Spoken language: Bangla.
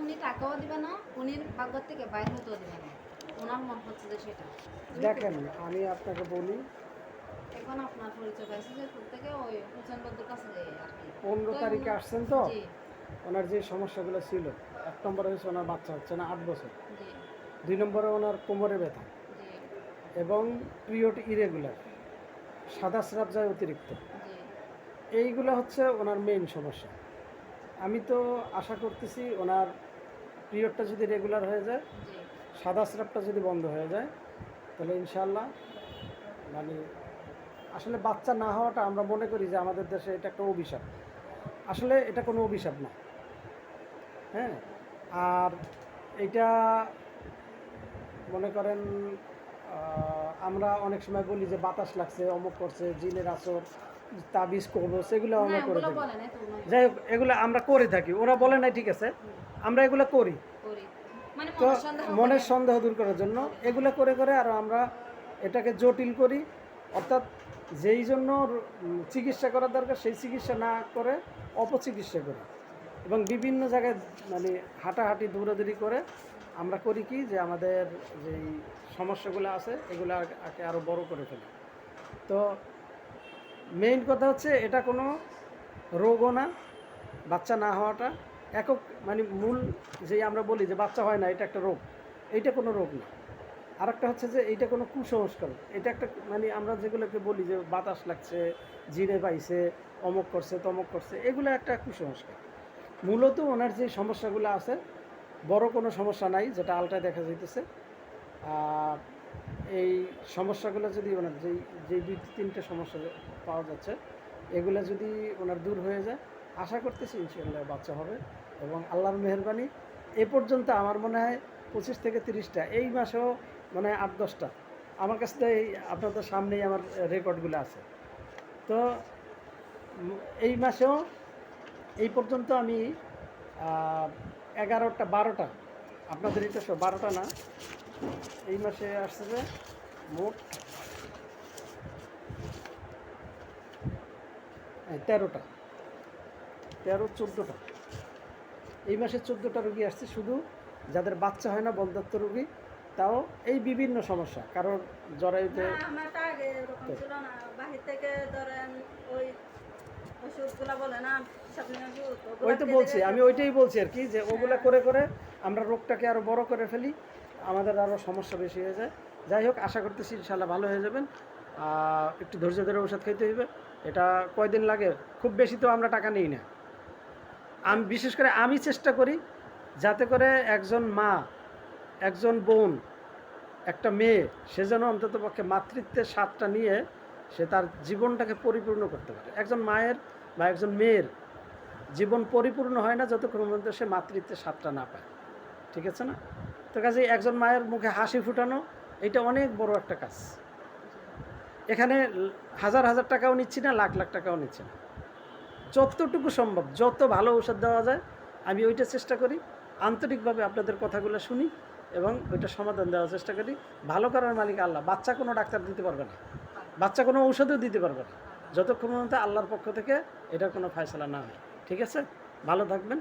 উনি টাকাও দিবে না উনি বাগদার থেকে বাইরে হতেও দিবে না। ওনার মন হচ্ছে যে সেটা। দেখেন আমি আপনাকে বলি। এখন আপনার পরিচয় পাইছে যে থেকে ওই হুসেন বদ্দুর কাছে যাই আর কি। পনেরো তারিখে আসছেন তো? ওনার যে সমস্যাগুলো ছিল এক নম্বরে হচ্ছে ওনার বাচ্চা হচ্ছে না আট বছর। দুই নম্বরে ওনার কোমরে ব্যথা। এবং পিরিয়ড ইরেগুলার সাদা স্রাব যায় অতিরিক্ত। এইগুলো হচ্ছে ওনার মেইন সমস্যা। আমি তো আশা করতেছি ওনার পিরিয়ডটা যদি রেগুলার হয়ে যায় সাদা স্রাবটা যদি বন্ধ হয়ে যায় তাহলে ইনশাল্লাহ মানে আসলে বাচ্চা না হওয়াটা আমরা মনে করি যে আমাদের দেশে এটা একটা অভিশাপ। আসলে এটা কোনো অভিশাপ না। হ্যাঁ? আর এটা মনে করেন আমরা অনেক সময় বলি যে বাতাস লাগছে অমুক করছে জিনের আসর তাবিজ করব সেগুলো আমরা করে ওগুলো থাকি। যাই হোক এগুলো আমরা করে থাকি। ওরা বলে নাই ঠিক আছে? আমরা এগুলো করি। মানে তো মনের। সন্দেহ দূর করার জন্য এগুলো করে করে আর আমরা এটাকে জটিল করি। অর্থাৎ যেই জন্য চিকিৎসা করার দরকার সেই চিকিৎসা না করে অপচিকিৎসা করি। এবং বিভিন্ন জায়গায় মানে হাঁটাহাঁটি দৌড়াদৌড়ি করে আমরা করি কি যে আমাদের যেই সমস্যাগুলো আছে এগুলো আগে আরও বড় করে ফেলি। তো মেইন কথা হচ্ছে এটা কোনো রোগও না বাচ্চা না হওয়াটা। একক মানে মূল যেই আমরা বলি যে বাচ্চা হয় না, এটা একটা রোগ। এইটা কোনো রোগ না। আরেকটা হচ্ছে যে এইটা কোনো কুসংস্কার। এটা একটা মানে আমরা যেগুলোকে বলি যে বাতাস লাগছে জিরে পাইছে, অমক করছে, তমক করছে, এগুলো একটা কুসংস্কার। মূলত ওনার যে সমস্যাগুলো আছে, বড় কোনো সমস্যা নাই, যেটা আলটায় দেখা যাইতেছে। এই সমস্যাগুলো যদি ওনার, যেই যেই দুই তিনটে সমস্যা পাওয়া যাচ্ছে, এগুলো যদি ওনার দূর হয়ে যায় আশা করতেছি ইনশাল্লাহ বাচ্চা হবে এবং আল্লাহর মেহরবানি। এ পর্যন্ত আমার মনে হয় পঁচিশ থেকে তিরিশটা, এই মাসেও মানে আট, দশটা। আমার কাছে তো এই আপনাদের সামনেই আমার রেকর্ডগুলো আছে। তো এই মাসেও এই পর্যন্ত আমি এগারোটা, বারোটা, আপনাদের এটা সব বারোটা না, এই মাসে আসছে যে মোট তেরোটা। তেরো চোদ্দোটা। এই মাসে চোদ্দোটা রুগী আসছে শুধু যাদের বাচ্চা হয় না বন্ধাত্ম রুগী তাও এই বিভিন্ন সমস্যা। কারণ জরায়ুতে ওই তো বলছি আমি ওইটাই বলছি আর কি যে ওগুলা করে করে আমরা রোগটাকে আরও বড় করে ফেলি আমাদের আরও সমস্যা বেশি হয়ে যায়। যাই হোক আশা করতেছি ইনশাল্লাহ ভালো হয়ে যাবেন। আর একটু ধৈর্য ধরে ওষুধ খাইতে হইবে। এটা কয়দিন লাগে? খুব বেশি তো আমরা টাকা নিই না। আমি বিশেষ করে আমি চেষ্টা করি যাতে করে একজন মা, একজন বোন, একটা মেয়ে, সে যেন অন্তত পক্ষে মাতৃত্বের স্বাদটা নিয়ে সে তার জীবনটাকে পরিপূর্ণ করতে পারে। একজন মায়ের বা একজন মেয়ের জীবন পরিপূর্ণ হয় না যতক্ষণ পর্যন্ত সে মাতৃত্বের স্বাদটা না পায়। ঠিক আছে না? তো কাজে একজন মায়ের মুখে হাসি ফুটানো, এটা অনেক বড় একটা কাজ। এখানে হাজার হাজার টাকাও নিচ্ছি না, লাখ লাখ টাকাও নিচ্ছি না। যতটুকু সম্ভব, যত ভালো ঔষধ দেওয়া যায়, আমি ওইটা চেষ্টা করি, আন্তরিকভাবে আপনাদের কথাগুলো শুনি এবং ওইটা সমাধান দেওয়ার চেষ্টা করি। ভালো করার মালিক আল্লাহ, বাচ্চা কোনো ডাক্তার দিতে পারবে না, বাচ্চা কোনো ঔষধও দিতে পারবে না, যতক্ষণ পর্যন্ত আল্লাহর পক্ষ থেকে এটার কোনো ফয়সলা না হয়, ঠিক আছে? ভালো থাকবেন।